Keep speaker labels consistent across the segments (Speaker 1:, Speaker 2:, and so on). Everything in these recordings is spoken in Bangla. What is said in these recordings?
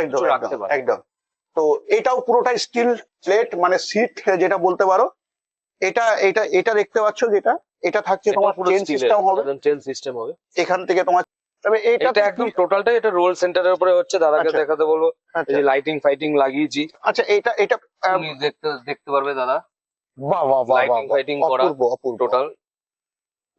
Speaker 1: একদম একদম তো এটাও পুরোটাই স্টিল প্লেট মানে সিট যেটা বলতে পারো এটা এটা এটা দেখতে পাচ্ছ যেটা এটা থাকছে তোমার চেন সিস্টেম হবে।
Speaker 2: চেন সিস্টেম হবে।
Speaker 1: এখান থেকে তোমার তবে এটা
Speaker 2: একদম টোটালটাই এটা রোল সেন্টারের উপরে হচ্ছে দাদাকে
Speaker 1: আচ্ছা।
Speaker 2: দেখাতে বলব।
Speaker 1: আচ্ছা।
Speaker 2: যে লাইটিং ফাইটিং লাগিয়েছি।
Speaker 1: আচ্ছা এটা এটা
Speaker 2: দেখতে দেখতে পারবে দাদা।
Speaker 1: বাহ বাহ বাহ
Speaker 2: লাইটিং ফাইটিং করা
Speaker 1: অপূর্ব
Speaker 2: টোটাল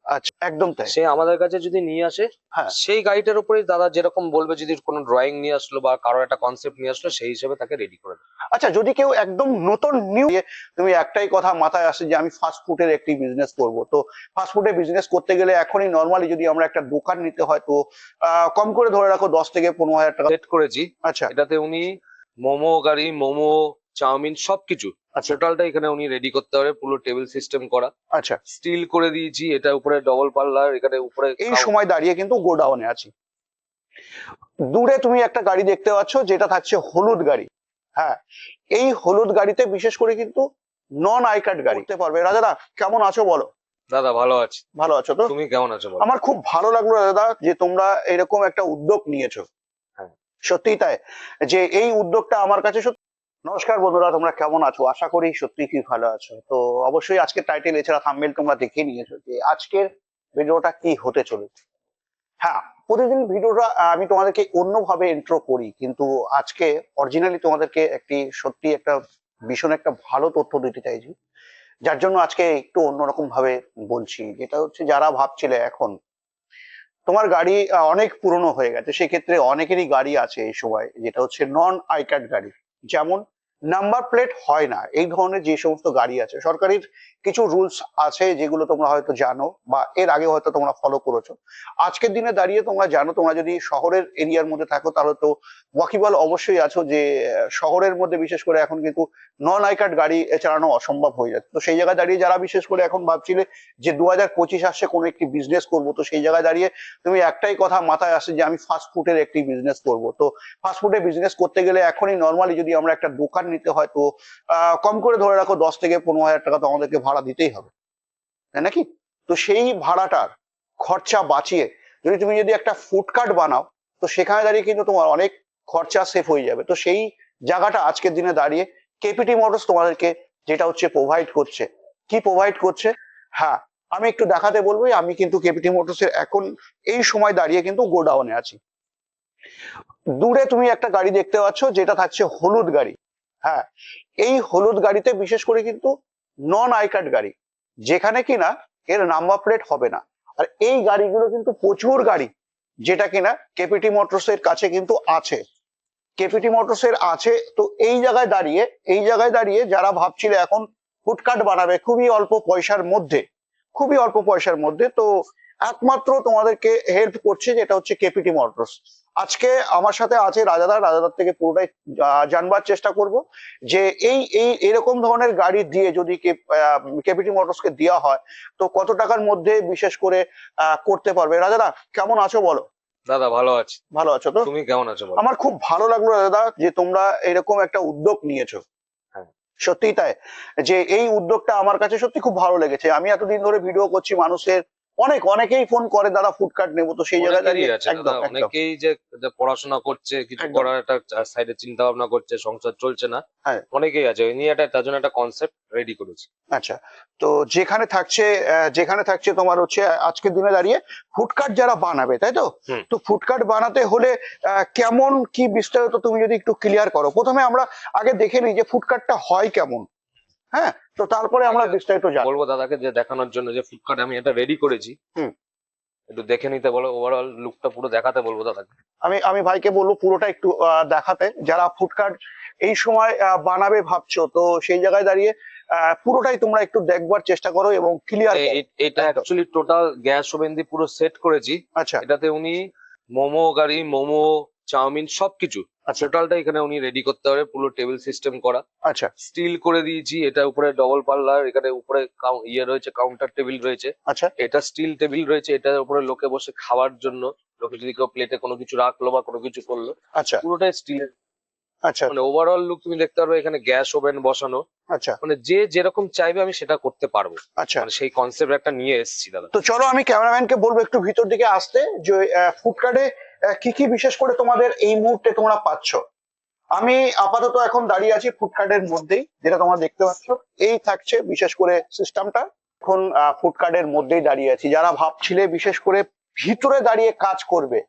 Speaker 1: আচ্ছা একদম তাই।
Speaker 2: সে আমাদের কাছে যদি নিয়ে আসে
Speaker 1: হ্যাঁ।
Speaker 2: সেই গাড়িটার উপরে দাদা যেরকম বলবে যদি কোনো ড্রয়িং নিয়ে আসলো বা একটা কনসেপ্ট নিয়ে আসলো সেই হিসেবে তাকে রেডি করে দেবে।
Speaker 1: আচ্ছা যদি কেউ একদম নতুন নিউ তুমি একটাই কথা মাথায় আসে যে আমি ফাস্ট ফুডের একটি বিজনেস করব। তো ফাস্ট ফুডের বিজনেস করতে গেলে এখনই নর্মালি যদি আমরা একটা দোকান নিতে হয় তো কম করে ধরে রাখো দশ থেকে পনেরো হাজার টাকা।
Speaker 2: সেট করেছি।
Speaker 1: আচ্ছা।
Speaker 2: এটাতে উনি মোমো গাড়ি মোমো চাউমিন সবকিছু।
Speaker 1: আচ্ছা।
Speaker 2: টোটালটা এখানে উনি রেডি করতে পারে পুরো টেবিল সিস্টেম করা।
Speaker 1: আচ্ছা।
Speaker 2: স্টিল করে দিয়েছি এটা উপরে ডবল পাল্লার এখানে উপরে
Speaker 1: এই সময় দাঁড়িয়ে কিন্তু গোডাউনে আছি। দূরে তুমি একটা গাড়ি দেখতে পাচ্ছ যেটা থাকছে হলুদ গাড়ি। হ্যাঁ এই হলুদ গাড়িতে বিশেষ করে কিন্তু নন আই কার্ড গাড়ি। করতে পারবে। রাজাদা কেমন আছো বলো?
Speaker 2: দাদা ভালো আছি।
Speaker 1: ভালো আছো তো?
Speaker 2: তুমি কেমন আছো
Speaker 1: আমার খুব ভালো লাগল দাদা যে তোমরা এরকম একটা উদ্যোগ নিয়েছো।
Speaker 2: হ্যাঁ।
Speaker 1: সত্যি তাই যে এই উদ্যোগটা আমার কাছে সত্যি নমস্কার বন্ধুরা, তোমরা কেমন আছো? আশা করি সত্যি কি ভালো আছো। তো অবশ্যই আজকের টাইটেল এছাড়া থাম্বনেল তোমরা দেখে নিয়েছো যে আজকের ভিডিওটা কি হতে চলেছে। হ্যাঁ প্রতিদিন ভিডিওটা আমি তোমাদেরকে অন্যভাবে ইন্ট্রো করি, কিন্তু আজকে অরিজিনালি তোমাদেরকে একটি সত্যি একটা ভীষণ একটা ভালো তথ্য দিতে চাইছি, যার জন্য আজকে একটু অন্যরকম ভাবে বলছি। যেটা হচ্ছে, যারা ভাবছিলে এখন, তোমার গাড়ি অনেক পুরনো হয়ে গেছে, সেক্ষেত্রে অনেকেরই গাড়ি আছে এই সময়, যেটা হচ্ছে নন আই কার্ড গাড়ি। যেমন নাম্বার প্লেট হয় না। এই ধরনের যে সমস্ত গাড়ি আছে, সরকারির কিছু রুলস আছে যেগুলো তোমরা হয়তো জানো বা এর আগে হয়তো তোমরা ফলো করেছ। আজকের দিনে দাঁড়িয়ে তোমরা জানো, তোমরা যদি শহরের এরিয়ার মধ্যে থাকো তাহলে তো ওয়াকিবল অবশ্যই আছো যে, শহরের মধ্যে বিশেষ করে এখন কিন্তু নন আই কার্ড গাড়ি চালানো অসম্ভব হয়ে যাচ্ছে। তো সেই জায়গায় দাঁড়িয়ে যারা বিশেষ করে এখন ভাবছিলে যে দু হাজার পঁচিশ আসছে কোনো একটি বিজনেস করব, তো সেই জায়গায় দাঁড়িয়ে তুমি একটাই কথা মাথায় আসে যে আমি ফাস্টফুডের একটি বিজনেস করব। তো ফাস্ট ফুডের বিজনেস করতে গেলে এখনই নর্মালি যদি আমরা একটা দোকান নিতে হয় তো কম করে ধরে রাখো, দশ থেকে পনেরো হাজার টাকা তো আমাদেরকে ভাড়া দিতেই হবে। তাই নাকি? তো সেই ভাড়াটার খরচা বাঁচিয়ে যদি তুমি যদি একটা ফুড কার্ট বানাও, তো সেখানে দাঁড়িয়ে কিন্তু তোমার অনেক খরচা সেভ হয়ে যাবে। তো সেই জায়গাটা আজকের দিনে দাঁড়িয়ে কেপিটি মোটরস তোমাদেরকে যেটা হচ্ছে প্রোভাইড করছে। কি প্রোভাইড করছে? হ্যাঁ আমি একটু দেখাতে বলব আমি কিন্তু কেপিটি মোটরসের এখন এই সময় দাঁড়িয়ে কিন্তু গোডাউনে আছি। দূরে তুমি একটা গাড়ি দেখতে পাচ্ছ, যেটা থাকছে হলুদ গাড়ি। হ্যাঁ এই হলুদ গাড়িতে বিশেষ করে কিন্তু নন আই কার্ড গাড়ি, যেখানে কিনা এর নাম্বার প্লেট হবে না। আর এই গাড়িগুলো কিন্তু প্রচুর গাড়ি, যেটা কিনা কেপিটি মোটরস এর কাছে কিন্তু আছে। কেপিটি মোটরস এর আছে, তো এই জায়গায় দাঁড়িয়ে, এই জায়গায় দাঁড়িয়ে যারা ভাবছিল এখন ফুডকার্ট বানাবে, খুবই অল্প পয়সার মধ্যে, খুবই অল্প পয়সার মধ্যে, তো একমাত্র তোমাদেরকে হেল্প করছে, যেটা হচ্ছে কেপিটি মোটরস আজকে আমার সাথে আছে রাজাদার রাজাদার থেকে পুরোটাই জানবার চেষ্টা করব যে এই এই এরকম ধরনের গাড়ি দিয়ে যদি কেপিটি মোটরসকে দেওয়া হয় তো কত টাকার মধ্যে বিশেষ করে করতে পারবে? রাজাদা কেমন আছো বলো?
Speaker 2: দাদা ভালো আছে।
Speaker 1: ভালো আছো তো?
Speaker 2: তুমি কেমন আছো
Speaker 1: আমার খুব ভালো লাগল দাদা যে তোমরা এরকম একটা উদ্যোগ নিয়েছো।
Speaker 2: হ্যাঁ।
Speaker 1: সত্যিই তাই। যে এই উদ্যোগটা আমার কাছে সত্যি খুব ভালো লেগেছে। আমি এতদিন ধরে ভিডিও করছি মানুষের অনেক অনেকেই ফোন করে দাদা ফুড কার্ট নেব। তো সেই জায়গায় দাঁড়িয়ে
Speaker 2: আছে অনেকেই যে পড়াশোনা করছে কিছু করার একটা সাইডে চিন্তা ভাবনা করছে সংসার চলছে না।
Speaker 1: হ্যাঁ।
Speaker 2: অনেকেই আছে নিয়ে একটা তার জন্য একটা কনসেপ্ট রেডি করেছি।
Speaker 1: আচ্ছা তো যেখানে থাকছে যেখানে থাকছে তোমার হচ্ছে আজকের দিনে দাঁড়িয়ে ফুডকার্ট যারা বানাবে তাই তো। তো ফুডকার্ট বানাতে হলে আহ, কেমন কি বিস্তারিত তুমি যদি একটু ক্লিয়ার করো। প্রথমে আমরা আগে দেখে নিই যে ফুডকার্টটা হয় কেমন। হ্যাঁ তো তারপরে আমরা বিস্তারিত জানব।
Speaker 2: বলব দাদাকে যে দেখানোর জন্য যে ফ্লিপকার্ট আমি এটা রেডি করেছি।
Speaker 1: হুম।
Speaker 2: একটু দেখে নিতে বলো ওভারঅল লুকটা পুরো দেখাতে বলব দাদাকে।
Speaker 1: আমি আমি ভাইকে বলব পুরোটা একটু দেখাতে। যারা ফুডকার্ট এই সময় বানাবে ভাবছ তো সেই জায়গায় দাঁড়িয়ে পুরোটাই তোমরা একটু দেখবার চেষ্টা করো এবং ক্লিয়ার
Speaker 2: এটা। অ্যাকচুয়ালি টোটাল গ্যাস ওভেন দিয়ে পুরো সেট করেছি।
Speaker 1: আচ্ছা।
Speaker 2: এটাতে উনি মোমো গাড়ি মোমো চাউমিন সবকিছু।
Speaker 1: আচ্ছা।
Speaker 2: টোটালটা এখানে উনি রেডি করতে পারে পুরো টেবিল সিস্টেম করা।
Speaker 1: আচ্ছা।
Speaker 2: স্টিল করে দিয়েছি এটা উপরে ডবল পাল্লার এখানে উপরে কাউ- ইয়ে রয়েছে কাউন্টার টেবিল রয়েছে।
Speaker 1: আচ্ছা।
Speaker 2: এটা স্টিল টেবিল রয়েছে এটার উপরে লোকে বসে খাওয়ার জন্য। লোকে যদি কেউ প্লেটে কোনো কিছু রাখল বা কোনো কিছু করল
Speaker 1: আচ্ছা।
Speaker 2: পুরোটাই স্টিলের
Speaker 1: আচ্ছা।
Speaker 2: মানে ওভারঅল লুক তুমি দেখতে পারবে এখানে গ্যাস ওভেন বসানো।
Speaker 1: আচ্ছা।
Speaker 2: মানে যে যেরকম চাইবে আমি সেটা করতে পারব।
Speaker 1: আচ্ছা।
Speaker 2: মানে সেই কনসেপ্ট একটা নিয়ে এসেছি দাদা।
Speaker 1: তো চলো আমি ক্যামেরাম্যানকে বলব একটু ভিতর দিকে আসতে যে ফুডকার্টে আহ, কি কি বিশেষ করে তোমাদের এই মুহূর্তে তোমরা পাচ্ছ? আমি আপাতত এখন দাঁড়িয়ে আছি ফুডকার্টের মধ্যেই যেটা তোমরা দেখতে পাচ্ছ। এই থাকছে বিশেষ করে সিস্টেমটা। এখন ফুডকার্টের মধ্যেই দাঁড়িয়ে আছি। যারা ভাবছিলে বিশেষ করে ভিতরে দাঁড়িয়ে কাজ করবে।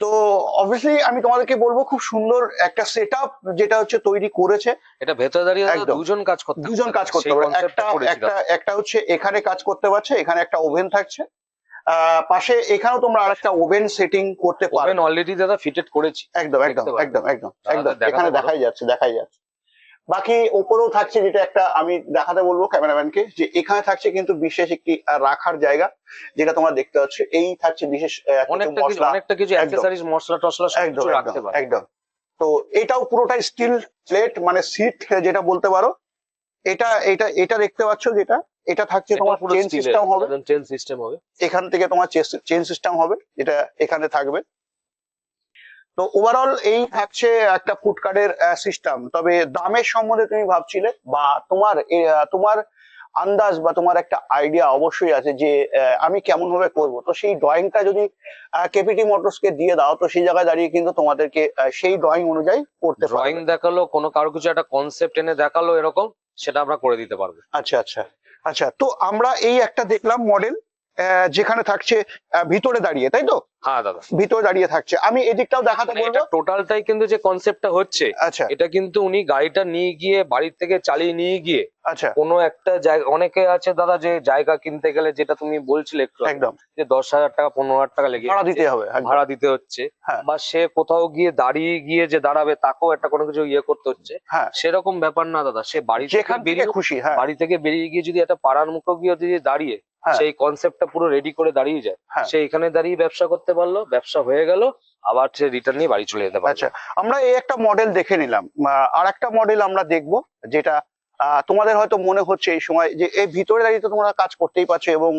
Speaker 1: তো অবভিয়াসলি আমি তোমাদেরকে বলব খুব সুন্দর একটা সেট যেটা হচ্ছে তৈরি করেছে।
Speaker 2: এটা ভেতরে দাঁড়িয়ে। দুজন কাজ করতে
Speaker 1: দুজন কাজ করতে
Speaker 2: সেই
Speaker 1: পারে একটা একটা একটা হচ্ছে এখানে কাজ করতে পারছে এখানে একটা ওভেন থাকছে। পাশে এখানেও তোমরা আরেকটা ওভেন সেটিং করতে পারো।
Speaker 2: ওভেন অলরেডি দাদা ফিটেড করেছি।
Speaker 1: একদম একদম একদম একদম একদম। এখানে দেখাই যাচ্ছে দেখাই যাচ্ছে। বাকি ওপরেও থাকছে যেটা একটা আমি দেখাতে বলব ক্যামেরাম্যানকে যে এখানে থাকছে কিন্তু বিশেষ একটি রাখার জায়গা যেটা তোমরা দেখতে পাচ্ছ। এই থাকছে বিশেষ
Speaker 2: অনেকটা কিছু
Speaker 1: মশলা।
Speaker 2: অনেকটা কিছু। অ্যাক্সেসরিজ মশলা টসলা
Speaker 1: একদম একদম তো এটাও পুরোটাই স্টিল প্লেট মানে সিট যেটা বলতে পারো। এটা এটা এটা দেখতে পাচ্ছ যেটা? এটা থাকছে তোমার চেন সিস্টেম হবে।
Speaker 2: চেন সিস্টেম হবে।
Speaker 1: এখান থেকে তোমার চেন সিস্টেম হবে যেটা এখানে থাকবে। তো ওভারঅল এই থাকছে একটা ফুডকার্টের সিস্টেম তবে দামের সম্বন্ধে তুমি ভাবছিলে বা তোমার তোমার আন্দাজ বা তোমার একটা আইডিয়া অবশ্যই আছে যে আমি কেমন ভাবে করব। তো সেই ড্রয়িংটা যদি কেপিটি মোটরসকে দিয়ে দাও তো সেই জায়গায় দাঁড়িয়ে কিন্তু তোমাদেরকে সেই ড্রয়িং অনুযায়ী করতে
Speaker 2: ড্রয়িং দেখাল কোনো কারও কিছু একটা কনসেপ্ট এনে দেখাল এরকম সেটা আমরা করে দিতে পারব।
Speaker 1: আচ্ছা আচ্ছা। আচ্ছা তো আমরা এই একটা দেখলাম মডেল যেখানে থাকছে ভিতরে দাঁড়িয়ে তাই তো?
Speaker 2: হ্যাঁ দাদা।
Speaker 1: ভিতরে দাঁড়িয়ে থাকছে। আমি এদিকটাও দেখাতে
Speaker 2: মানে
Speaker 1: বলব।
Speaker 2: এটা টোটালটাই কিন্তু যে কনসেপ্টটা হচ্ছে
Speaker 1: আচ্ছা।
Speaker 2: এটা কিন্তু উনি গাড়িটা নিয়ে গিয়ে বাড়ির থেকে চালিয়ে নিয়ে গিয়ে
Speaker 1: আচ্ছা।
Speaker 2: কোনো একটা জায়গা অনেকে আছে দাদা যে জায়গা কিনতে গেলে যেটা তুমি বলছিলে
Speaker 1: একদম।
Speaker 2: যে দশ হাজার টাকা পনেরো হাজার টাকা লেগে
Speaker 1: ভাড়া দিতে হবে
Speaker 2: ভাড়া দিতে হচ্ছে
Speaker 1: হ্যাঁ।
Speaker 2: বা সে কোথাও গিয়ে দাঁড়িয়ে গিয়ে যে দাঁড়াবে তাকেও একটা কোনো কিছু ইয়ে করতে হচ্ছে
Speaker 1: হ্যাঁ।
Speaker 2: সেরকম ব্যাপার না দাদা সে বাড়ি থেকে বেরিয়ে
Speaker 1: খুশি হ্যাঁ।
Speaker 2: বাড়ি থেকে বেরিয়ে গিয়ে যদি একটা পাড়ার মুখো গিয়ে যদি দাঁড়িয়ে। সেই কনসেপ্টটা পুরো রেডি করে দাঁড়িয়ে যায়।
Speaker 1: হ্যাঁ।
Speaker 2: সে এখানে দাঁড়িয়ে ব্যবসা করতে পারল ব্যবসা হয়ে গেল আবার সে রিটার্ন নিয়ে বাড়ি চলে যেতে পারে
Speaker 1: আচ্ছা আমরা এই একটা মডেল দেখে নিলাম। আর একটা মডেল আমরা দেখব যেটা তোমাদের হয়তো মনে হচ্ছে এই সময় যে এই ভিতরে দাঁড়িয়ে তো তোমরা কাজ করতেই পারছ এবং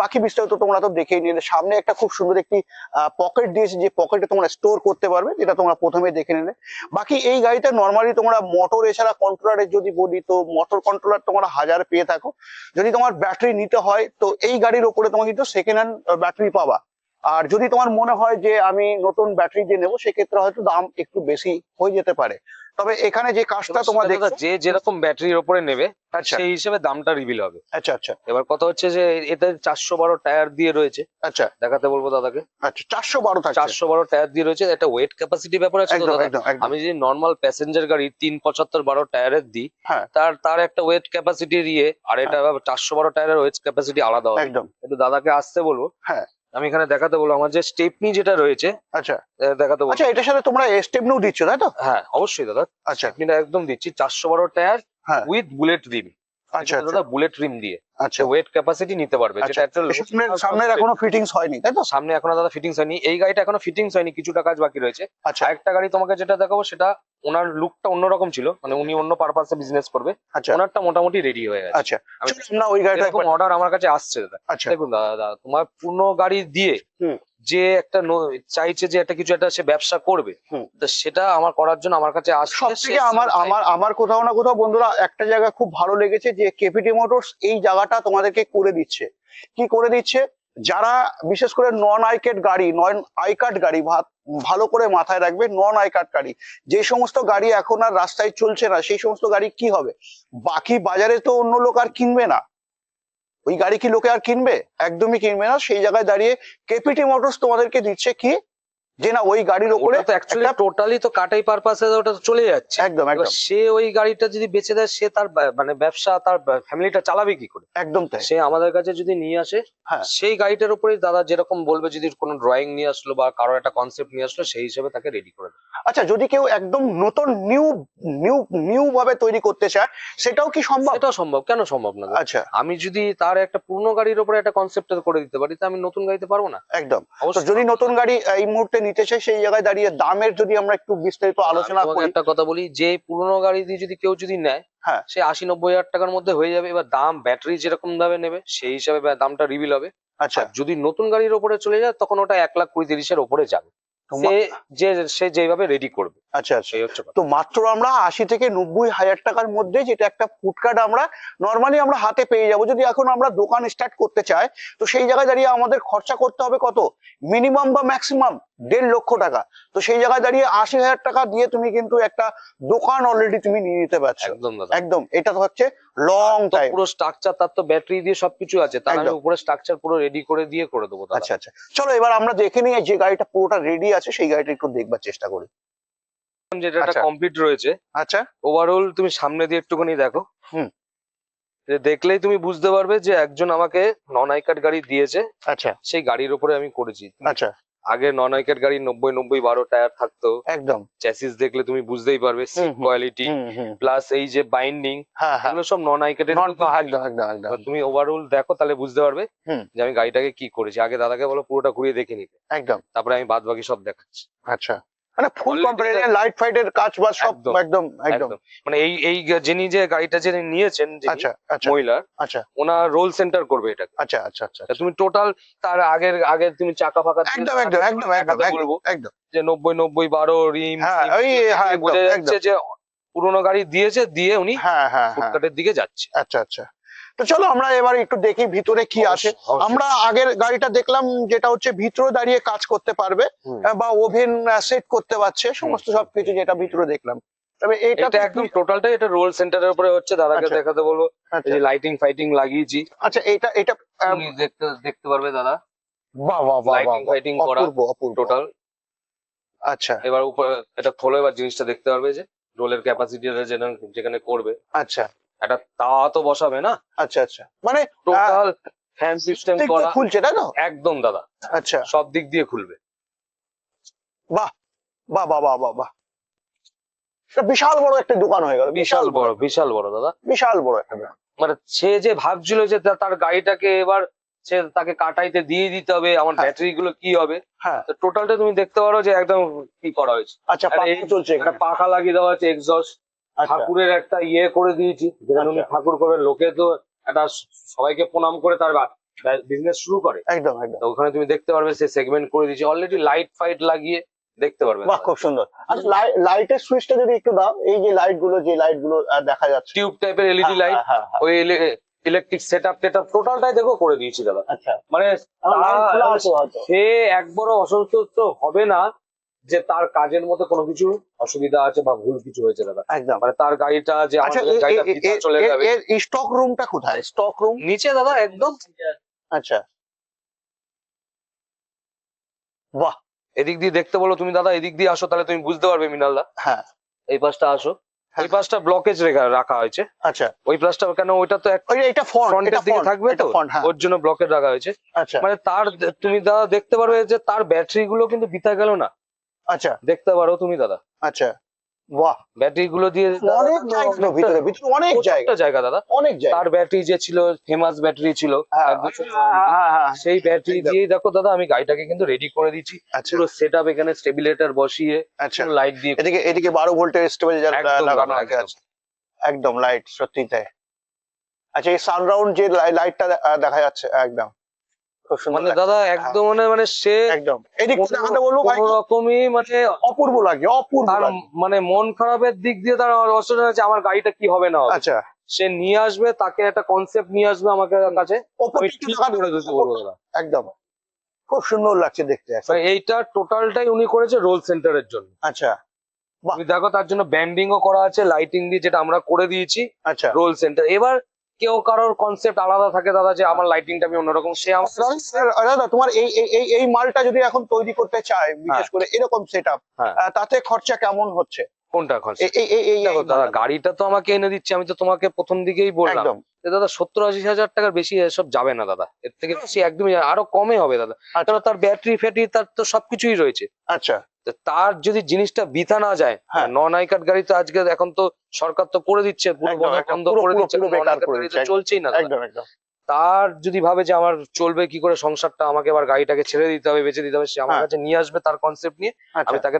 Speaker 1: বাকি বিস্তারিত তোমরা তো দেখেই নিলে। সামনে একটা খুব সুন্দর একটি পকেট দিয়েছে যে পকেটে তোমরা স্টোর করতে পারবে, যেটা তোমরা প্রথমে দেখে নিলে। বাকি এই গাড়িটা নর্মালি তোমরা মোটর এছাড়া কন্ট্রোলারের যদি বলি, তো মোটর কন্ট্রোলার তোমরা হাজার পেয়ে থাকো। যদি তোমার ব্যাটারি নিতে হয়, তো এই গাড়ির ওপরে তোমার কিন্তু সেকেন্ড হ্যান্ড ব্যাটারি পাবা। আর যদি তোমার মনে হয় যে আমি নতুন ব্যাটারি দিয়ে নেব, সেক্ষেত্রে হয়তো দাম একটু বেশি হয়ে যেতে পারে। তবে এখানে যে কাজটা তোমরা
Speaker 2: সেটা যে যেরকম ব্যাটারির ওপরে নেবে
Speaker 1: আচ্ছা।
Speaker 2: সেই হিসেবে দামটা রিভিল হবে।
Speaker 1: আচ্ছা আচ্ছা।
Speaker 2: এবার কথা হচ্ছে যে এতে চারশো বারো টায়ার দিয়ে রয়েছে।
Speaker 1: আচ্ছা।
Speaker 2: দেখাতে বলব দাদাকে।
Speaker 1: আচ্ছা চারশো বারো
Speaker 2: চারশো বারো টায়ার দিয়ে রয়েছে একটা ওয়েট ক্যাপাসিটি ব্যাপার আছে আমি যদি নর্মাল প্যাসেঞ্জার গাড়ি তিন পঁচাত্তর বারো টায়ারের দিই
Speaker 1: হ্যাঁ।
Speaker 2: তার তার একটা ওয়েট ক্যাপাসিটি ইয়ে আর এটা চারশো বারো টায়ারের ওয়েট ক্যাপাসিটি আলাদা হবে।
Speaker 1: একদম।
Speaker 2: একটু দাদাকে আসতে বলব।
Speaker 1: হ্যাঁ।
Speaker 2: আমি এখানে দেখাতে বলব আমার যে স্টেপনি যেটা রয়েছে
Speaker 1: আচ্ছা।
Speaker 2: দেখাতে বলব।
Speaker 1: আচ্ছা এটার সাথে তোমরা স্টেপনিও দিচ্ছ তাই তো?
Speaker 2: হ্যাঁ অবশ্যই দাদা।
Speaker 1: আচ্ছা।
Speaker 2: স্টেপনিটা একদম দিচ্ছি চারশো বারো টায়ার
Speaker 1: হ্যাঁ।
Speaker 2: With bullet rim.
Speaker 1: আচ্ছা আচ্ছা।
Speaker 2: দাদা বুলেট রিম দিয়ে।
Speaker 1: আচ্ছা।
Speaker 2: ওয়েট ক্যাপাসিটি নিতে পারবে
Speaker 1: আচ্ছা।
Speaker 2: যেটা একটা
Speaker 1: সামনের সামনের এখনও ফিটিংস হয়নি তাই তো?
Speaker 2: সামনে এখনও দাদা ফিটিংস হয়নি এই গাড়িটা এখনও ফিটিংস হয়নি কিছুটা কাজ বাকি রয়েছে।
Speaker 1: আচ্ছা।
Speaker 2: একটা গাড়ি তোমাকে যেটা দেখাবো সেটা ওনার লুকটা অন্যরকম ছিল মানে উনি অন্য পারপাসে বিজনেস করবে
Speaker 1: আচ্ছা।
Speaker 2: ওনারটা মোটামুটি রেডি হয়ে গেছে।
Speaker 1: আচ্ছা আমরা ওই গাড়িটা একবার-
Speaker 2: অর্ডার আমার কাছে আসছে দাদা।
Speaker 1: আচ্ছা।
Speaker 2: দেখুন দাদা তোমার পুরনো গাড়ি দিয়ে। যে একটা ন- চাইছে যে একটা কিছু একটা সে ব্যবসা করবে। তো সেটা আমার করার জন্য আমার কাছে আসছে
Speaker 1: সব থেকে আমার আমার আমার কোথাও না কোথাও বন্ধুরা একটা জায়গা খুব ভালো লেগেছে যে কেপিটি মোটরস এই জায়গাটা তোমাদেরকে করে দিচ্ছে। কি করে দিচ্ছে? যারা বিশেষ করে নন আইকেট গাড়ি নন আইকার্ড গাড়ি ভা- ভালো করে মাথায় রাখবে নন আই কার্ড গাড়ি। যে সমস্ত গাড়ি এখন আর রাস্তায় চলছে না, সেই সমস্ত গাড়ি কি হবে? বাকি বাজারে তো অন্য লোক আর কিনবে না। ওই গাড়ি কি লোকে আর কিনবে? একদমই কিনবে না। সেই জায়গায় দাঁড়িয়ে কেপিটি মোটরস তোমাদেরকে দিচ্ছে কি? যে না ওই গাড়ির ওপরে
Speaker 2: তো অ্যাকচুয়ালি টোটালি তো কাটাই পারপাসে ওটা তো চলে যাচ্ছে।
Speaker 1: একদম একদম।
Speaker 2: সে ওই গাড়িটা যদি বেচে দেয় সে তার মানে ব্যবসা তার ফ্যামিলিটা চালাবে কি করে?
Speaker 1: একদম তাই।
Speaker 2: সে আমাদের কাছে যদি নিয়ে আসে
Speaker 1: হ্যাঁ।
Speaker 2: সেই গাড়িটার উপরে দাদা যেরকম বলবে যদি কোনো ড্রয়িং নিয়ে আসলো বা কারও একটা কনসেপ্ট নিয়ে আসলো সেই হিসেবে তাকে রেডি করে দেবে।
Speaker 1: আচ্ছা যদি কেউ একদম নতুন নিউ নিউ নিউ ভাবে তৈরি করতে চায় সেটাও কি সম্ভব?
Speaker 2: সেটাও সম্ভব। কেন সম্ভব না?
Speaker 1: আচ্ছা।
Speaker 2: আমি যদি তার একটা পুরনো গাড়ির উপরে একটা কনসেপ্ট করে দিতে পারি তা আমি নতুন গাড়িতে পারব না?
Speaker 1: একদম। তো
Speaker 2: অবশ্যই।
Speaker 1: যদি নতুন গাড়ি এই মুহূর্তে নিতে চাই সেই জায়গায় দাঁড়িয়ে দামের যদি আমরা একটু বিস্তারিত আলোচনা করি।
Speaker 2: একটা কথা বলি যে পুরোনো গাড়ি দিয়ে যদি কেউ যদি নেয়
Speaker 1: হ্যাঁ।
Speaker 2: সে আশি নব্বই হাজার টাকার মধ্যে হয়ে যাবে। এবার দাম ব্যাটারি যেরকম দামে নেবে সেই হিসাবে দামটা রিভিল হবে।
Speaker 1: আচ্ছা।
Speaker 2: যদি নতুন গাড়ির ওপরে চলে যায় তখন ওটা এক লাখ কুড়ি তিরিশের ওপরে যাবে। সে যে সে যেভাবে রেডি করবে।
Speaker 1: আচ্ছা আচ্ছা। তো মাত্র আমরা আশি থেকে নব্বই হাজার টাকার মধ্যে যেটা একটা ফুডকার্ট আমরা নর্মালি আমরা হাতে পেয়ে যাব। যদি এখন আমরা দোকান স্টার্ট করতে চাই তো সেই জায়গায় দাঁড়িয়ে আমাদের খরচা করতে হবে কত? মিনিমাম বা ম্যাক্সিমাম দেড় লক্ষ টাকা। তো সেই জায়গায় দাঁড়িয়ে আশি হাজার টাকা দিয়ে তুমি কিন্তু একটা দোকান অলরেডি তুমি নিয়ে নিতে পারছ।
Speaker 2: একদম
Speaker 1: একদম। এটা তো হচ্ছে লং টাইম
Speaker 2: পুরো স্ট্রাকচার তার তো ব্যাটারি দিয়ে সবকিছু আছে। তার আমি উপরে স্ট্রাকচার পুরো রেডি করে দিয়ে করে দেবো
Speaker 1: আচ্ছা আচ্ছা। চলো এবার আমরা দেখে নিয়ে যে গাড়িটা পুরোটা রেডি আছে সেই গাড়িটা একটু দেখবার চেষ্টা করি।
Speaker 2: যেটা
Speaker 1: আচ্ছা।
Speaker 2: কমপ্লিট রয়েছে।
Speaker 1: আচ্ছা।
Speaker 2: ওভারঅল তুমি সামনে দিয়ে একটুখানি দেখো।
Speaker 1: হুম।
Speaker 2: দেখলেই তুমি বুঝতে পারবে যে একজন আমাকে নন আইকার্ড গাড়ি দিয়েছে।
Speaker 1: আচ্ছা।
Speaker 2: সেই গাড়ির উপরে আমি করেছি।
Speaker 1: আচ্ছা।
Speaker 2: আগে নন আইকার্ড গাড়ি নব্বই নব্বই বারো টায়ার থাকতো।
Speaker 1: একদম।
Speaker 2: চ্যাসিস দেখলে তুমি বুঝতেই পারবে। কোয়ালিটি প্লাস এই যে বাইন্ডিং
Speaker 1: হ্যাঁ হ্যাঁ।
Speaker 2: এগুলো সব নন
Speaker 1: একদম
Speaker 2: তুমি ওভারঅল দেখো তাহলে বুঝতে পারবে। যে আমি গাড়িটাকে কি করেছি। আগে দাদাকে বলো পুরোটা ঘুরিয়ে দেখে নিতে
Speaker 1: একদম।
Speaker 2: তারপরে আমি বাদ বাকি সব দেখাচ্ছি।
Speaker 1: আচ্ছা। মানে ফুল কমপ্লিট
Speaker 2: এটা-
Speaker 1: লাইট ফাইটের কাজ বাজ সব
Speaker 2: একদম,
Speaker 1: একদম
Speaker 2: মানে এই এই যিনি যে গাড়িটা যিনি নিয়েছেন যিনি
Speaker 1: আচ্ছা আচ্ছা।
Speaker 2: মহিলার
Speaker 1: আচ্ছা।
Speaker 2: ওনার রোল সেন্টার করবে এটাকে।
Speaker 1: আচ্ছা আচ্ছা আচ্ছা
Speaker 2: তুমি টোটাল তার আগের আগের তুমি চাকা ফাকা
Speaker 1: একদম একদম একদম একদম একদম।
Speaker 2: যে নব্বই নব্বই বারো রিম
Speaker 1: হ্যাঁ ওই হ্যাঁ একদম
Speaker 2: বোঝা যাচ্ছে যে পুরোনো গাড়ি দিয়েছে দিয়ে উনি
Speaker 1: হ্যাঁ হ্যাঁ হ্যাঁ।
Speaker 2: ফুটপাতের দিকে যাচ্ছে।
Speaker 1: আচ্ছা আচ্ছা। তো চলো আমরা এবার একটু দেখি ভিতরে কি আছে। আমরা আগের গাড়িটা দেখলাম যেটা হচ্ছে ভিতরে দাঁড়িয়ে কাজ করতে পারবে বা ওভেন সেট করতে পারছে সমস্ত। সবকিছু যেটা ভিতরে দেখলাম। তবে এটা
Speaker 2: একদম টোটালটাই এটা রোল সেন্টারের উপরে হচ্ছে দাদাকে
Speaker 1: আচ্ছা।
Speaker 2: দেখাতে বলব।
Speaker 1: আচ্ছা।
Speaker 2: যে লাইটিং ফাইটিং লাগিয়েছি।
Speaker 1: আচ্ছা এটা এটা
Speaker 2: দেখতে দেখতে পারবে দাদা।
Speaker 1: বাহ বাহ বাহ বাহ
Speaker 2: লাইটিং ফাইটিং করা টোটাল
Speaker 1: আচ্ছা।
Speaker 2: এবার উপরে এটা খোলো এবার জিনিসটা দেখতে পারবে যে রোলের ক্যাপাসিটি যেখানে করবে।
Speaker 1: আচ্ছা।
Speaker 2: একটা তাওয়া তো বসাবে না?
Speaker 1: আচ্ছা আচ্ছা। মানে
Speaker 2: টোটাল ফ্যান সিস্টেম করা
Speaker 1: খুলছে তাই তো?
Speaker 2: একদম দাদা।
Speaker 1: আচ্ছা।
Speaker 2: সব দিক দিয়ে খুলবে।
Speaker 1: বাহ বাহ বাহ বাহ বাহ বাহ। বিশাল বড় একটা দোকান হয়ে গেল
Speaker 2: বিশাল বড় বিশাল বড় দাদা।
Speaker 1: বিশাল বড় একটা দোকান।
Speaker 2: মানে সে যে ভাবছিল যে তার গাড়িটাকে এবার সে তাকে কাটাইতে দিয়ে দিতে হবে আমার
Speaker 1: হ্যাঁ।
Speaker 2: ব্যাটারি গুলো কি হবে?
Speaker 1: হ্যাঁ।
Speaker 2: তো টোটালটা তুমি দেখতে পারো যে একদম কি করা হয়েছে।
Speaker 1: আচ্ছা পাখা চলছে
Speaker 2: একটা পাখা লাগিয়ে দেওয়া হয়েছে এক্সস্ট ঠাকুরের একটা ইয়ে করে দিয়েছি যেখানে উনি
Speaker 1: আচ্ছা।
Speaker 2: ঠাকুর করে লোকে তো একটা সবাইকে প্রণাম করে তার বিজনেস শুরু করে।
Speaker 1: একদম একদম।
Speaker 2: ওখানে তুমি দেখতে পারবে সে সেগমেন্ট করে দিয়েছি। অলরেডি লাইট ফাইট লাগিয়ে দেখতে পারবে।
Speaker 1: বাহ খুব সুন্দর। আচ্ছা লাইটের সুইচটা যদি একটু দাও এই যে লাইটগুলো যে লাইটগুলো দেখা যাচ্ছে।
Speaker 2: টিউব টাইপের এলইডি লাইট ওই ইলেকট্রিক সেট আপ টেট আপ টোটালটাই দেখো করে দিয়েছি দাদা।
Speaker 1: আচ্ছা।
Speaker 2: মানে সে একবারও অসন্তুষ্ট হবে না। যে তার কাজের মধ্যে কোনো কিছু অসুবিধা আছে বা ভুল কিছু হয়েছে দাদা?
Speaker 1: একদম।
Speaker 2: মানে তার গাড়িটা যে
Speaker 1: আচ্ছা
Speaker 2: গাড়িটা চলে যাবে।
Speaker 1: স্টক রুমটা কোথায়? স্টক রুম
Speaker 2: নিচে দাদা একদম।
Speaker 1: আচ্ছা। বাহ।
Speaker 2: এদিক দিয়ে দেখতে বলো তুমি দাদা এদিক দিয়ে আসো তাহলে তুমি বুঝতে পারবে মিনালদা
Speaker 1: হ্যাঁ।
Speaker 2: এই পাশটা আসো।
Speaker 1: হ্যাঁ।
Speaker 2: এই পাশটা ব্লকেজ রেখা রাখা হয়েছে।
Speaker 1: আচ্ছা।
Speaker 2: ওই পাশটা কেন ওইটা তো এক
Speaker 1: এটা ফন্ট
Speaker 2: ফ্রন্টের দিকে থাকবে তো?
Speaker 1: ফন্ট হ্যাঁ।
Speaker 2: ওর জন্য ব্লকেজ রাখা হয়েছে।
Speaker 1: আচ্ছা।
Speaker 2: মানে তার তুমি দাদা দেখতে পারবে যে তার ব্যাটারি গুলো কিন্তু বিতা গেল না।
Speaker 1: আচ্ছা।
Speaker 2: দেখতে পারো তুমি দাদা।
Speaker 1: আচ্ছা। বাহ।
Speaker 2: ব্যাটারি গুলো দিয়ে
Speaker 1: অনেক জায়গা ভিতরে ভিতরে। অনেক জায়গা।
Speaker 2: জায়গা দাদা।
Speaker 1: অনেক জায়গা।
Speaker 2: তার ব্যাটারি যে ছিল ফেমাস ব্যাটারি ছিল
Speaker 1: হ্যাঁ,
Speaker 2: বছর
Speaker 1: হ্যাঁ, হ্যাঁ,
Speaker 2: সেই ব্যাটারি। দিয়েই দেখো দাদা আমি গাড়িটাকে কিন্তু রেডি করে দিচ্ছি।
Speaker 1: আচ্ছা।
Speaker 2: পুরো সেট আপ এখানে স্টেবিলাইটার বসিয়ে
Speaker 1: আচ্ছা।
Speaker 2: লাইট দিয়ে
Speaker 1: এদিকে এদিকে বারো ভোল্টের স্টেবল
Speaker 2: একদম
Speaker 1: লাগানো আছে আচ্ছা। একদম লাইট সত্যি তাই আচ্ছা এই সানরাউন্ড যে লাইটটা দেখা যাচ্ছে একদম। খুব সুন্দর
Speaker 2: মানে। দাদা একদম মানে মানে সে
Speaker 1: একদম। এদিক দেখাতে বলব ভাই।
Speaker 2: রকমই মানে
Speaker 1: অপূর্ব লাগে অপূর্ব
Speaker 2: মানে মন খারাপের দিক দিয়ে তার অসুবিধা আছে আমার গাড়িটা কি হবে না
Speaker 1: আচ্ছা।
Speaker 2: সে নিয়ে আসবে তাকে একটা কনসেপ্ট নিয়ে আসবে আমাকে কাছে।
Speaker 1: একদম। খুব সুন্দর লাগছে দেখতে।
Speaker 2: মানে এইটা টোটালটাই উনি করেছে রোল সেন্টারের জন্য।
Speaker 1: আচ্ছা।
Speaker 2: দেখো তার জন্য ব্যান্ডিং ও করা আছে লাইটিং দিয়ে যেটা আমরা করে দিয়েছি
Speaker 1: আচ্ছা।
Speaker 2: রোল সেন্টার এবার কেউ কারোর কনসেপ্ট আলাদা থাকে দাদা যে আমার লাইটিংটা আমি অন্যরকম সে
Speaker 1: দাদা তোমার এই এই- এই মালটা যদি এখন তৈরি করতে চায় বিশেষ করে এরকম সেট আপ
Speaker 2: হ্যাঁ।
Speaker 1: তাতে খরচা কেমন হচ্ছে?
Speaker 2: কোনটা দাদা গাড়িটা তো আমাকে এনে দিচ্ছে আমি তো তোমাকে প্রথম দিকেই বললাম। দাদা সত্তর আশি হাজার টাকার বেশি এসব যাবে না দাদা। এর থেকে বেশি একদমই আরও কমে হবে দাদা।
Speaker 1: আচ্ছা।
Speaker 2: তার ব্যাটারি ফ্যাটারি তার তো সবকিছুই রয়েছে।
Speaker 1: আচ্ছা।
Speaker 2: তার যদি জিনিসটা বিথা না যায়। নন আইকার্ড গাড়ি তো আজকে এখন তো সরকার তো করে দিচ্ছে পুরো বন্ধ করে চলছেই না। তার যদি ভাবে যে আমার চলবে কি করে সংসারটা আমাকে আবার গাড়িটাকে ছেড়ে দিতে হবে বেঁচে দিতে হবে সে আমার
Speaker 1: হ্যাঁ।
Speaker 2: কাছে নিয়ে আসবে তার কনসেপ্ট নিয়ে
Speaker 1: আচ্ছা।
Speaker 2: আমি তাকে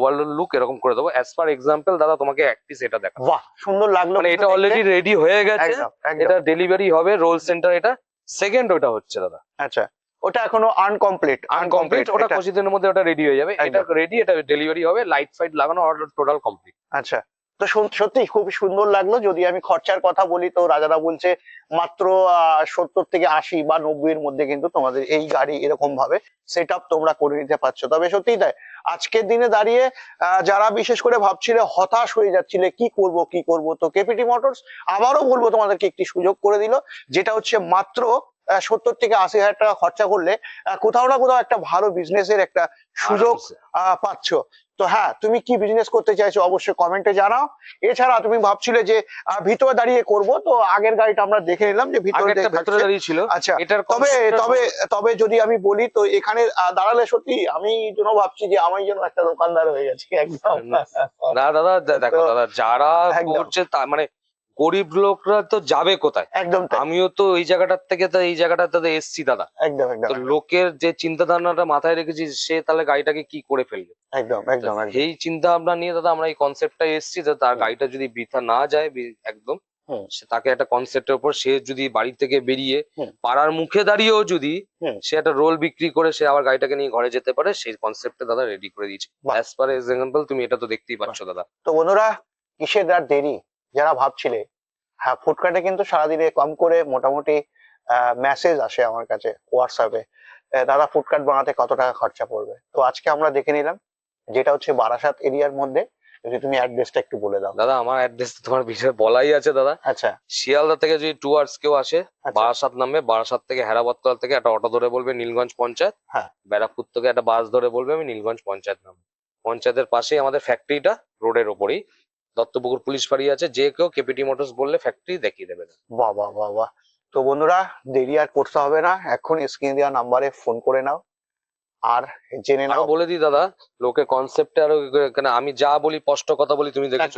Speaker 2: ওয়ার্ল্ড লুক এরকম করে দেবো। অ্যাজ পার এক্সাম্পল দাদা তোমাকে এক পিস এটা দেখা
Speaker 1: বাহ সুন্দর লাগল
Speaker 2: মানে এটা অলরেডি রেডি হয়ে গেছে। এটা ডেলিভারি হবে রোল সেন্টার এটা। সেকেন্ড ওটা হচ্ছে দাদা।
Speaker 1: আচ্ছা। ওটা এখনও আনকমপ্লিট
Speaker 2: আনকমপ্লিট ওটা কিছুদিনের মধ্যে ওটা রেডি হয়ে যাবে। এটা রেডি এটা ডেলিভারি হবে লাইট ফাইট লাগানো টোটাল কমপ্লিট
Speaker 1: আচ্ছা তো সত্যি খুব সুন্দর লাগল। যদি আমি খরচার কথা বলি তো রাজারা বলছে মাত্র সত্তর থেকে আশি বা নব্বই এর মধ্যে কিন্তু তোমাদের এই গাড়ি এরকম ভাবে সেট আপ তোমরা করে নিতে পারছ। তবে সত্যি তাই আজকের দিনে দাঁড়িয়ে যারা বিশেষ করে ভাবছিলে হতাশ হয়ে যাচ্ছিলে কি করব কি করব তো কেপিটি মোটরস আবারও বলব তোমাদেরকে একটি সুযোগ করে দিল যেটা হচ্ছে মাত্র সত্তর থেকে আশি হাজার টাকা খরচা করলে কোথাও না কোথাও একটা ভালো বিজনেসের একটা সুযোগ পাচ্ছ। তো হ্যাঁ তুমি কি বিজনেস করতে চাইছো অবশ্যই কমেন্টে জানাও। এছাড়া তুমি ভাবছিলে যে ভিতরে দাঁড়িয়ে করব তো আগের গাড়িটা আমরা দেখে নিলাম যে ভিতরে
Speaker 2: দাঁড়িয়ে ছিল।
Speaker 1: আচ্ছা
Speaker 2: এটার
Speaker 1: তবে তবে তবে যদি আমি বলি তো এখানে দাঁড়ালে সত্যি আমি যেন ভাবছি যে আমি যেন একটা দোকানদার হয়ে গেছি একদম।
Speaker 2: না দাদা দেখো দাদা যারা। করছে মানে গরিব লোকরা তো যাবে কোথায়?
Speaker 1: একদম
Speaker 2: আমিও তো এই জায়গাটার থেকে তো এই জায়গাটাতে এসছি দাদা।
Speaker 1: একদম একদম
Speaker 2: লোকের যে চিন্তা ধারণাটা মাথায় রেখেছি সে তাহলে গাড়িটাকে কি করে ফেলবে?
Speaker 1: একদম একদম
Speaker 2: এই চিন্তা ভাবনা নিয়ে দাদা আমরা এই কনসেপ্টটা এসছি যে তার গাড়িটা যদি বৃথা না যায় একদম সে তাকে একটা কনসেপ্টের উপর সে যদি বাড়ি থেকে বেরিয়ে পাড়ার মুখে দাঁড়িয়েও যদি। সে একটা রোল বিক্রি করে সে আবার গাড়িটাকে নিয়ে ঘরে যেতে পারে সেই কনসেপ্টে দাদা রেডি করে দিয়েছে। অ্যাজ পার এক্সাম্পল তুমি এটা তো দেখতেই পাচ্ছ দাদা।
Speaker 1: তো বন্ধুরা কিসের আর দেরি? যারা ভাবছিলে হ্যাঁ ফুডকার্টে কিন্তু সারাদিনে কম করে মোটামুটি মেসেজ আসে আমার কাছে হোয়াটসঅ্যাপে দাদা ফুডকার্ট বানাতে কত টাকা খরচা পড়বে? তো আজকে আমরা দেখে নিলাম যেটা হচ্ছে বারাসাত এরিয়ার মধ্যে যদি তুমি অ্যাড্রেসটা একটু বলে দাও।
Speaker 2: দাদা আমার অ্যাড্রেস তোমার বিষয়ে বলাই আছে দাদা।
Speaker 1: আচ্ছা।
Speaker 2: শিয়ালদা থেকে যদি টুয়ার্স কেউ আসে
Speaker 1: আচ্ছা।
Speaker 2: বারাসাত নামবে বারাসাত থেকে হেরাবততলা থেকে একটা অটো ধরে বলবে নীলগঞ্জ পঞ্চায়েত।
Speaker 1: হ্যাঁ।
Speaker 2: ব্যারাকপুর থেকে একটা বাস ধরে বলবে আমি নীলগঞ্জ পঞ্চায়েত নাম। পঞ্চায়েতের পাশেই আমাদের ফ্যাক্টরিটা রোডের ওপরেই। দত্তপুকুর পুলিশ ফাঁড়ি আছে যে কেউ কেপিটি মোটরস বললে ফ্যাক্টরি দেখিয়ে দেবে
Speaker 1: বাহ বাহ বাহ বাহ। তো বন্ধুরা দেরি আর করতে হবে না এখন স্ক্রিনে দেওয়া নাম্বারে ফোন করে নাও। আর জেনে নাও।
Speaker 2: বলে দিই দাদা লোকে কনসেপ্টে আরও কেন আমি যা বলি স্পষ্ট কথা বলি তুমি দেখেছ?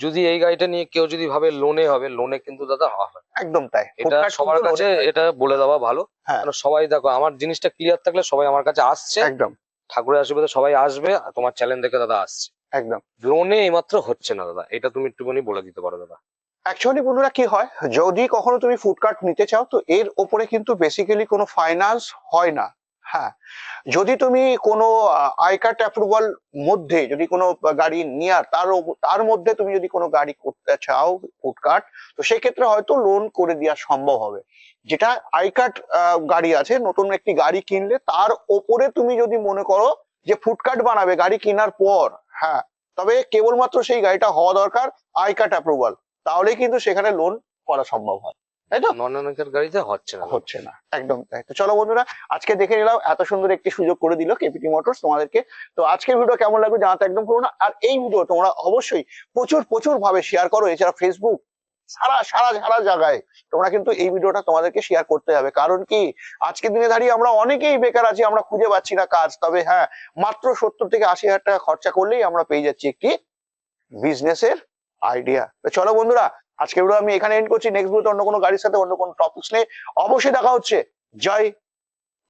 Speaker 2: যদি এই গাড়িটা নিয়ে কেউ যদি ভাবে লোনে হবে লোনে কিন্তু দাদা হবে
Speaker 1: একদম তাই।
Speaker 2: এটা সবার কাছে এটা বলে দেওয়া ভালো।
Speaker 1: হ্যাঁ।
Speaker 2: কারণ সবাই দেখো আমার জিনিসটা ক্লিয়ার থাকলে সবাই আমার কাছে আসছে।
Speaker 1: একদম।
Speaker 2: ঠাকুরের আশীর্বাদে সবাই আসবে তোমার চ্যানেল দেখে দাদা আসছে।
Speaker 1: একদম।
Speaker 2: লোনে এইমাত্র হচ্ছে না দাদা। এটা তুমি একটুখানি বলে দিতে পারো দাদা।
Speaker 1: অ্যাকচুয়ালি বন্ধুরা কি হয়? যদি কখনো তুমি ফুডকার্ট নিতে চাও তো এর ওপরে কিন্তু বেসিক্যালি কোনো ফাইন্যান্স হয় না। হ্যাঁ। যদি তুমি কোনো আই কার্ড অ্যাপ্রুভাল মধ্যে যদি কোনো গাড়ি নেওয়ার তার তার মধ্যে তুমি যদি কোনো গাড়ি করতে চাও ফুডকার্ট তো সেক্ষেত্রে হয়তো লোন করে দেওয়া সম্ভব হবে। যেটা আই কার্ড গাড়ি আছে নতুন একটি গাড়ি কিনলে তার ওপরে তুমি যদি মনে করো যে ফুডকার্ট বানাবে গাড়ি কেনার পর হ্যাঁ তবে কেবলমাত্র সেই গাড়িটা হওয়া দরকার আই কার্ড অ্যাপ্রুভাল তাহলেই কিন্তু সেখানে লোন করা সম্ভব হয়। তাই তো?
Speaker 2: নন অনেকের গাড়িতে হচ্ছে না।
Speaker 1: হচ্ছে না। একদম তাই তো। চলো বন্ধুরা আজকে দেখে নিলাম এত সুন্দর একটি সুযোগ করে দিল কেপিটি মোটরস তোমাদেরকে। তো আজকের ভিডিও কেমন লাগবে জানাতে একদম করো না। আর এই ভিডিও তোমরা অবশ্যই প্রচুর প্রচুর ভাবে শেয়ার করো। এছাড়া ফেসবুক সারা সারা সারা জায়গায়। তোমরা কিন্তু এই ভিডিওটা তোমাদেরকে শেয়ার করতে হবে। কারণ কি? আজকের দিনে দাঁড়িয়ে আমরা অনেকেই বেকার আছি, আমরা খুঁজে পাচ্ছি না কাজ। তবে হ্যাঁ মাত্র সত্তর থেকে আশি হাজার টাকা খরচা করলেই আমরা পেয়ে যাচ্ছি একটি বিজনেসের আইডিয়া তো চলো বন্ধুরা আজকে আমি এখানে এন্ড করছি। নেক্সট ভিডিওতে অন্য কোনো গাড়ির সাথে অন্য কোনো টপিকস নিয়ে অবশ্যই দেখা হচ্ছে। জয়